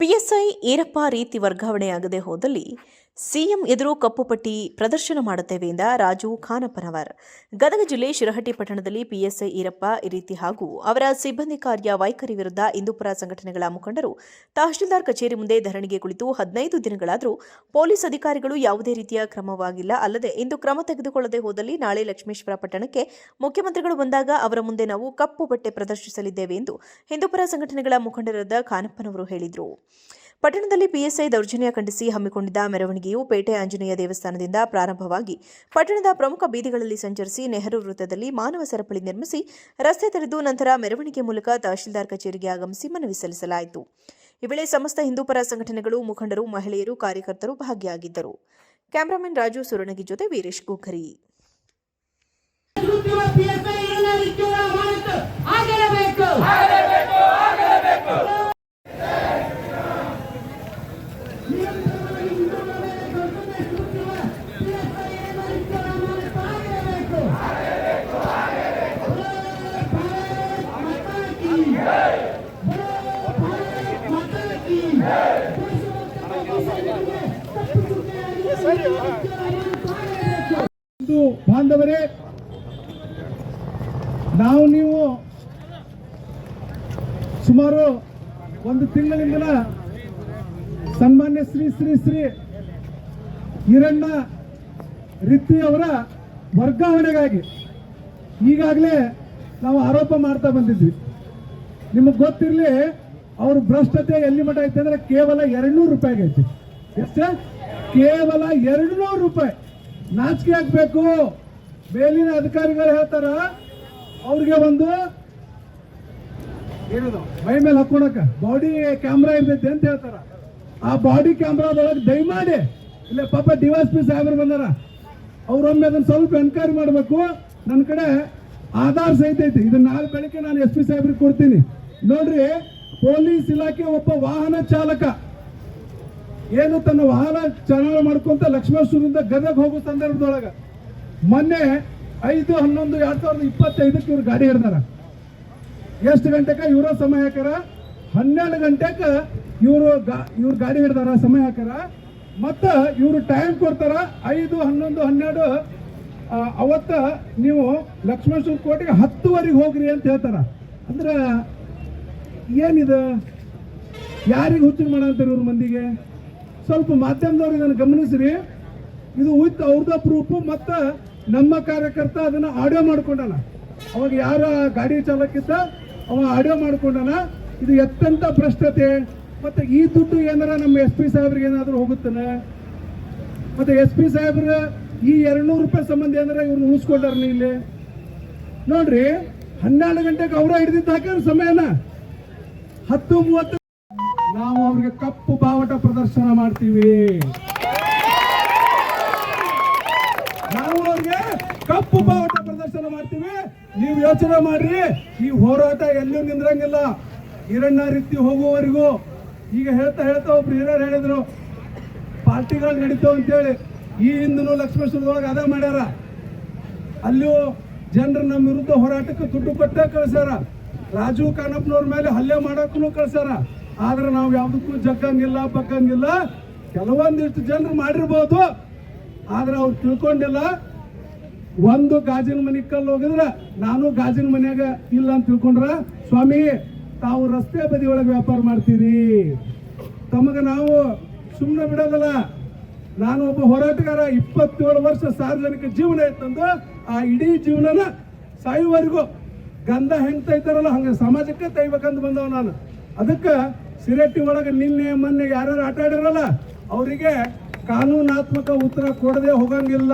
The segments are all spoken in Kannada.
ಪಿಎಸ್ಐ ಈರಪ್ಪ ರೀತಿ ವರ್ಗಾವಣೆಯಾಗದೆ ಹೋದಲ್ಲಿ ಸಿಎಂ ಎದುರು ಕಪ್ಪುಪಟ್ಟಿ ಪ್ರದರ್ಶನ ಮಾಡುತ್ತೇವೆ ಎಂದ ರಾಜು ಖಾನಪ್ಪನವರ್. ಗದಗ ಜಿಲ್ಲೆ ಶಿರಹಟ್ಟಿ ಪಟ್ಟಣದಲ್ಲಿ ಪಿಎಸ್ಐ ಈರಪ್ಪ ಈ ರೀತಿ ಹಾಗೂ ಅವರ ಸಿಬ್ಬಂದಿ ಕಾರ್ಯ ವೈಖರಿ ವಿರುದ್ಧ ಹಿಂದೂಪುರ ಸಂಘಟನೆಗಳ ಮುಖಂಡರು ತಹಶೀಲ್ದಾರ್ ಕಚೇರಿ ಮುಂದೆ ಧರಣಿಗೆ ಕುಳಿತು ಹದಿನೈದು ದಿನಗಳಾದರೂ ಪೊಲೀಸ್ ಅಧಿಕಾರಿಗಳು ಯಾವುದೇ ರೀತಿಯ ಕ್ರಮವಾಗಿಲ್ಲ. ಅಲ್ಲದೆ ಇಂದು ಕ್ರಮ ತೆಗೆದುಕೊಳ್ಳದೆ ಹೋದಲ್ಲಿ ನಾಳೆ ಲಕ್ಷ್ಮೇಶ್ವರ ಪಟ್ಟಣಕ್ಕೆ ಮುಖ್ಯಮಂತ್ರಿಗಳು ಬಂದಾಗ ಅವರ ಮುಂದೆ ನಾವು ಕಪ್ಪು ಬಟ್ಟೆ ಪ್ರದರ್ಶಿಸಲಿದ್ದೇವೆ ಎಂದು ಹಿಂದೂಪುರ ಸಂಘಟನೆಗಳ ಮುಖಂಡರಾದ ಖಾನಪ್ಪನವರು ಹೇಳಿದರು. ಪಟ್ಟಣದಲ್ಲಿ ಪಿಎಸ್ಐ ದೌರ್ಜನ್ಯ ಖಂಡಿಸಿ ಹಮ್ಮಿಕೊಂಡಿದ್ದ ಮೆರವಣಿಗೆಯು ಪೇಟೆ ಆಂಜನೇಯ ದೇವಸ್ಥಾನದಿಂದ ಪ್ರಾರಂಭವಾಗಿ ಪಟ್ಟಣದ ಪ್ರಮುಖ ಬೀದಿಗಳಲ್ಲಿ ಸಂಚರಿಸಿ ನೆಹರು ವೃತ್ತದಲ್ಲಿ ಮಾನವ ಸರಪಳಿ ನಿರ್ಮಿಸಿ ರಸ್ತೆ ತೆರೆದು ನಂತರ ಮೆರವಣಿಗೆ ಮೂಲಕ ತಹಶೀಲ್ದಾರ್ ಕಚೇರಿಗೆ ಆಗಮಿಸಿ ಮನವಿ ಸಲ್ಲಿಸಲಾಯಿತು. ಈ ವೇಳೆ ಸಮಸ್ತ ಹಿಂದೂಪರ ಸಂಘಟನೆಗಳು, ಮುಖಂಡರು, ಮಹಿಳೆಯರು, ಕಾರ್ಯಕರ್ತರು ಭಾಗಿಯಾಗಿದ್ದರು. ಕ್ಯಾಮರಾಮನ್ ರಾಜು ಸುರಣಗಿ ಜೊತೆ ವೀರೇಶ್ ಗೋಖರಿ ಬಾಂಧವರೇ, ನಾವು ನೀವು ಸುಮಾರು ಒಂದು ತಿಂಗಳಿಂದ ಸನ್ಮಾನ್ಯ ಶ್ರೀ ಶ್ರೀ ಶ್ರೀ ಹಿರಣ್ಣ ರಿತ್ತಿ ಅವರ ವರ್ಗಾವಣೆಗಾಗಿ ಈಗಾಗಲೇ ನಾವು ಆರೋಪ ಮಾಡ್ತಾ ಬಂದಿದ್ವಿ. ನಿಮಗೆ ಗೊತ್ತಿರಲಿ, ಅವ್ರ ಭ್ರಷ್ಟತೆ ಎಲ್ಲಿ ಮಟ್ಟ ಐತೆ ಅಂದ್ರೆ ಕೇವಲ ಎರಡ್ನೂರು ರೂಪಾಯಿಗೆ ಐತಿ. ಎಷ್ಟು? ಕೇವಲ ಎರಡು ನೂರು ರೂಪಾಯಿ. ನಾಚಿಕೆ ಹಾಕ್ಬೇಕು ಮೇಲಿನ ಅಧಿಕಾರಿಗಳು ಹೇಳ್ತಾರ, ಅವ್ರಿಗೆ ಒಂದು ಏನದು, ಮೈ ಮೇಲೆ ಹಾಕೊಳಕ. ಬಾಡಿ ಕ್ಯಾಮ್ರಾ ಇರ್ತೈತೆ ಅಂತ ಹೇಳ್ತಾರ. ಆ ಬಾಡಿ ಕ್ಯಾಮ್ರಾದೊಳಗೆ ದಯಮಾಡಿ, ಇಲ್ಲ ಪಾಪ ಡಿವೈಸ್ ಪಿ ಸಾಹೇಬರು ಬಂದಾರ ಅವ್ರೊಮ್ಮೆ ಅದನ್ನ ಸ್ವಲ್ಪ ಎನ್ಕ್ವೈರಿ ಮಾಡಬೇಕು. ನನ್ನ ಕಡೆ ಆಧಾರ್ ಸಹಿತ ಐತಿ. ಇದನ್ನ ನಾಳೆ ಬೆಳಿಗ್ಗೆ ನಾನು ಎಸ್ ಪಿ ಸಾಹೇಬ್ರಿಗೆ ಕೊಡ್ತೀನಿ. ನೋಡ್ರಿ, ಪೊಲೀಸ್ ಇಲಾಖೆ ಒಬ್ಬ ವಾಹನ ಚಾಲಕ. ಏನು ತನ್ನ ವಾಹನ ಚಾಲನೆ ಮಾಡ್ಕೊಂತ ಲಕ್ಷ್ಮೇಶ್ವರದಿಂದ ಗದಗ ಹೋಗೋ ಸಂದರ್ಭದೊಳಗ ಮೊನ್ನೆ ಐದು, ಹನ್ನೊಂದು, ಎರಡ್ ಸಾವಿರದ ಇಪ್ಪತ್ತೈದಕ್ಕೆ ಇವ್ರು ಗಾಡಿ ಹಿಡ್ದಾರ. ಎಷ್ಟು ಗಂಟೆಕ ಇವರ ಸಮಯ ಹಾಕ್ಯಾರ ಹನ್ನೆರಡು ಗಂಟೆಕ ಇವರು ಇವ್ರು ಗಾಡಿ ಹಿಡ್ದಾರ ಸಮಯ ಹಾಕ್ಯಾರ ಮತ್ತ ಇವರು ಟೈಮ್ ಕೊಡ್ತಾರ ಐದು, ಹನ್ನೊಂದು, ಹನ್ನೆರಡು ಅವತ್ತ ನೀವು ಲಕ್ಷ್ಮೇಶ್ವರ ಕೋಟೆಗೆ ಹತ್ತುವರೆಗೆ ಹೋಗ್ರಿ ಅಂತ ಹೇಳ್ತಾರ. ಅಂದ್ರೆ ಏನಿದು? ಯಾರಿಗೆ ಹುಚ್ಚು ಮಾಡಂತಾರೆ ಇವ್ರ ಮಂದಿಗೆ? ಸ್ವಲ್ಪ ಮಾಧ್ಯಮದವ್ರು ಇದನ್ನು ಗಮನಿಸ್ರಿ. ಇದು ವಿತ್ ಅವ್ರದ ಪ್ರೂಫ್ ಮತ್ತು ನಮ್ಮ ಕಾರ್ಯಕರ್ತ ಅದನ್ನ ಆಡಿಯೋ ಮಾಡ್ಕೊಂಡಾನ ಅವಾಗ ಯಾರ ಗಾಡಿ ಚಾಲಕಿದ್ದ, ಅವ ಆಡಿಯೋ ಮಾಡ್ಕೊಂಡಾನ. ಇದು ಎತ್ತಂತ ಭ್ರಷ್ಟತೆ. ಮತ್ತೆ ಈ ದುಡ್ಡು ಏನಾರ ನಮ್ಮ ಎಸ್ ಪಿ ಸಾಹೇಬ್ರಿಗೆ ಏನಾದರೂ ಹೋಗುತ್ತಾನೆ? ಮತ್ತೆ ಎಸ್ ಪಿ ಸಾಹೇಬ್ರ ಈ ಎರಡ್ನೂರು ರೂಪಾಯಿ ಸಂಬಂಧ ಏನಾರ ಇವ್ರು ಉಳಿಸ್ಕೊಂಡಾರ ಇಲ್ಲಿ? ನೋಡ್ರಿ, ಹನ್ನೆರಡು ಗಂಟೆಗೆ ಅವರ ಹಿಡಿದಿದ್ದು ಹಾಕ್ಯಾರ ಸಮಯನ? ಹತ್ತು ಮೂವತ್ತು ನಾವು ಅವ್ರಿಗೆ ಕಪ್ಪು ಬಾವಟ ಪ್ರದರ್ಶನ ಮಾಡ್ತೀವಿ. ನಾವು ಅವ್ರಿಗೆ ಕಪ್ಪು ಬಾವಟ ಪ್ರದರ್ಶನ ಮಾಡ್ತೀವಿ. ನೀವು ಯೋಚನೆ ಮಾಡ್ರಿ, ಈ ಹೋರಾಟ ಎಲ್ಲೂ ನಿಂದ್ರಂಗಿಲ್ಲ. ಹಿರಣ್ಣ ರೀತಿ ಹೋಗುವವರೆಗೂ ಈಗ ಹೇಳ್ತಾ ಹೇಳ್ತಾ ಒಬ್ರು ಹಿರಿಯರು ಹೇಳಿದ್ರು, ಪಾರ್ಟಿಗಳು ನಡೀತಾವ ಅಂತೇಳಿ. ಈ ಹಿಂದೂ ಲಕ್ಷ್ಮೇಶ್ವರದೊಳಗೆ ಅದೇ ಮಾಡ್ಯಾರ. ಅಲ್ಲಿಯೂ ಜನರು ನಮ್ಮ ವಿರುದ್ಧ ಹೋರಾಟಕ್ಕೆ ದುಡ್ಡು ಕೊಟ್ಟೇ ಕಳ್ಸ್ಯಾರ. ರಾಜು ಕಾನಪ್ಪನವ್ರ ಮೇಲೆ ಹಲ್ಲೆ ಮಾಡೋಕ್ಕೂ ಕಳ್ಸ್ಯಾರ. ಆದ್ರೆ ನಾವು ಯಾವ್ದಕ್ಕೂ ಜಗ್ಗಂಗಿಲ್ಲ ಪಕ್ಕಂಗಿಲ್ಲ ಕೆಲವೊಂದಿಷ್ಟು ಜನರು ಮಾಡಿರ್ಬೋದು. ಆದ್ರೆ ಅವ್ರು ತಿಳ್ಕೊಂಡಿಲ್ಲ. ಒಂದು ಗಾಜಿನ ಮನೆ ಕಲ್ಲು ಹೋಗಿದ್ರೆ ನಾನು ಗಾಜಿನ ಮನೆಯಾಗ ಇಲ್ಲ ಅಂತ ತಿಳ್ಕೊಂಡ್ರ, ಸ್ವಾಮಿ, ತಾವು ರಸ್ತೆ ಬದಿ ಒಳಗೆ ವ್ಯಾಪಾರ ಮಾಡ್ತೀರಿ. ತಮಗೆ ನಾವು ಸುಮ್ಮನೆ ಬಿಡೋದಲ್ಲ. ನಾನು ಒಬ್ಬ ಹೋರಾಟಗಾರ, ಇಪ್ಪತ್ತೇಳು ವರ್ಷ ಸಾರ್ವಜನಿಕ ಜೀವನ ಇತ್ತಂದು, ಆ ಇಡೀ ಜೀವನನ ಸಾಯುವವರೆಗೂ ಗಂಧ ಹೆಂಗ್ ತೈತಾರಲ್ಲ ಹಂಗೆ ಸಮಾಜಕ್ಕೆ ತೈಬೇಕಂತ ಬಂದವ ನಾನು. ಅದಕ್ಕೆ ಸಿರೆಟ್ಟಿ ಒಳಗೆ ನಿನ್ನೆ ಮೊನ್ನೆ ಯಾರ್ಯಾರು ಆಟ ಆಡಿರಲ್ಲ ಅವರಿಗೆ ಕಾನೂನಾತ್ಮಕ ಉತ್ತರ ಕೊಡದೆ ಹೋಗಂಗಿಲ್ಲ.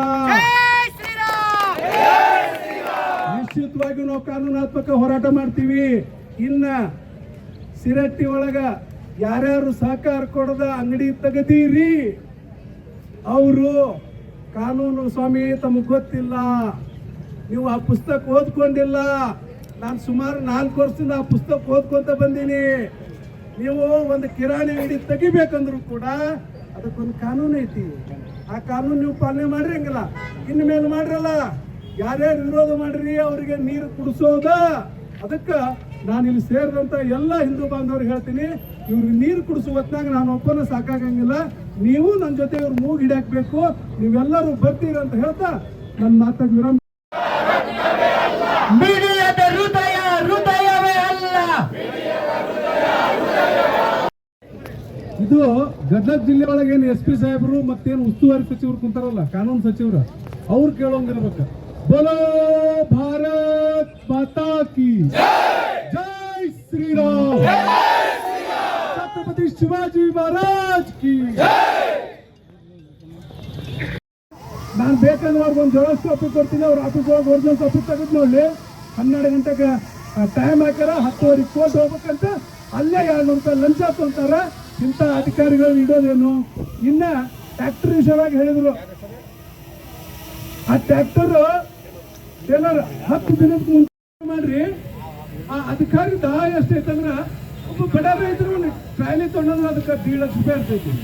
ನಿಶ್ಚಿತವಾಗಿ ನಾವು ಕಾನೂನಾತ್ಮಕ ಹೋರಾಟ ಮಾಡ್ತೀವಿ. ಇನ್ನ ಸಿರಟ್ಟಿ ಒಳಗ ಯಾರ್ಯಾರು ಸಹಕಾರ ಕೊಡದ ಅಂಗಡಿ ತೆಗದೀರಿ. ಅವರು ಕಾನೂನು ಸ್ವಾಮಿ ತಮಗೆ ಗೊತ್ತಿಲ್ಲ. ನೀವು ಆ ಪುಸ್ತಕ ಓದ್ಕೊಂಡಿಲ್ಲ. ನಾನು ಸುಮಾರು ನಾಲ್ಕು ವರ್ಷದಿಂದ ಆ ಪುಸ್ತಕ ಓದ್ಕೊಂತ ಬಂದೀನಿ. ನೀವು ಒಂದು ಕಿರಾಣಿ ಅಂಗಡಿ ತೆಗಿಬೇಕಂದ್ರೂ ಕೂಡ ಅದಕ್ಕೊಂದು ಕಾನೂನು ಐತಿ. ಆ ಕಾನೂನು ನೀವು ಪಾಲನೆ ಮಾಡಿರಂಗಿಲ್ಲ ಇನ್ನು ಮೇಲೆ ಮಾಡ್ರಲ್ಲ. ಯಾರ್ಯಾರು ವಿರೋಧ ಮಾಡ್ರಿ, ಅವರಿಗೆ ನೀರು ಕುಡಿಸೋದ. ಅದಕ್ಕೆ ನಾನು ಇಲ್ಲಿ ಸೇರಿದಂತ ಎಲ್ಲ ಹಿಂದೂ ಬಾಂಧವ್ರಿಗೆ ಹೇಳ್ತೀನಿ, ಇವ್ರಿಗೆ ನೀರು ಕುಡಿಸುವ ಹೊತ್ನಾಗ ನಾನು ಒಬ್ಬನ ಸಾಕಾಗಂಗಿಲ್ಲ. ನೀವು ನನ್ನ ಜೊತೆ ಇವ್ರು ಮೂಗ್ ಹಿಡಿಯಾಕ್ಬೇಕು ನೀವೆಲ್ಲರೂ ಬರ್ತೀರ ಅಂತ ಹೇಳ್ತಾ ನನ್ನ ಮಾತಾಗ ವಿರಾಮ ಇದು ಗದಗ ಜಿಲ್ಲೆ ಒಳಗೆ ಏನು ಎಸ್ ಪಿ ಸಾಹೇಬರು ಮತ್ತೇನು ಉಸ್ತುವಾರಿ ಸಚಿವರು ಕುಂತಾರಲ್ಲ, ಕಾನೂನು ಸಚಿವರು, ಅವ್ರು ಕೇಳೋಂಗಿರ್ಬೇಕು. ಬೋಲೋ ಭಾರತ್ ಮಾತಾ ಕಿ ಜೈ ಶ್ರೀರಾಮ್. ಛತ್ರಪತಿ ಶಿವಾಜಿ ಮಹಾರಾಜ್ ಕಿ ನಾನು ಬೇಕಂದ್ರೆ ಅವ್ರಿಗೆ ಒಂದು ಜೆರಾಕ್ಸ್ ಕಾಪಿ ಕೊಡ್ತೀನಿ, ಅವ್ರ ಆಫೀಸ್ ಒಳಗೆ ಒರಿಜಿನಲ್ ಕಾಪಿ ತೆಗೆದು ನೋಡಲಿ. ಹನ್ನೆರಡು ಗಂಟೆಗೆ ಟೈಮ್ ಹಾಕ್ಯಾರ, ಹತ್ತುವರೆಗೆ ಕೋರ್ಟ್ ಹೋಗ್ಬೇಕಂತ, ಅಲ್ಲೇ ಎರಡ್ನೂರು ರೂಪಾಯಿ ಲಂಚ ತೊಂತಾರ ಇಂಥ ಅಧಿಕಾರಿಗಳು ಇಡೋದೇನು ಇನ್ನ ಟ್ರ್ಯಾಕ್ಟರ್ ವಿಷಯವಾಗಿ ಹೇಳಿದ್ರು. ಆ ಟ್ರ್ಯಾಕ್ಟರ್ ಟೇಲರ್ ಹತ್ತು ದಿನಕ್ಕೆ ಮುಂಚೆ ಮಾಡ್ರಿ. ಆ ಅಧಿಕಾರಿ ದಾಹ ಎಷ್ಟೈತಂದ್ರ ಒಬ್ಬ ಬಡ ರೈತರು ಟ್ರಾಲಿ ತೊಗೊಂಡ್ರೆ ಅದಕ್ಕೆ ದೀಡ್ ಲಕ್ಷ ರೂಪಾಯಿ ಇರ್ತೈತಿ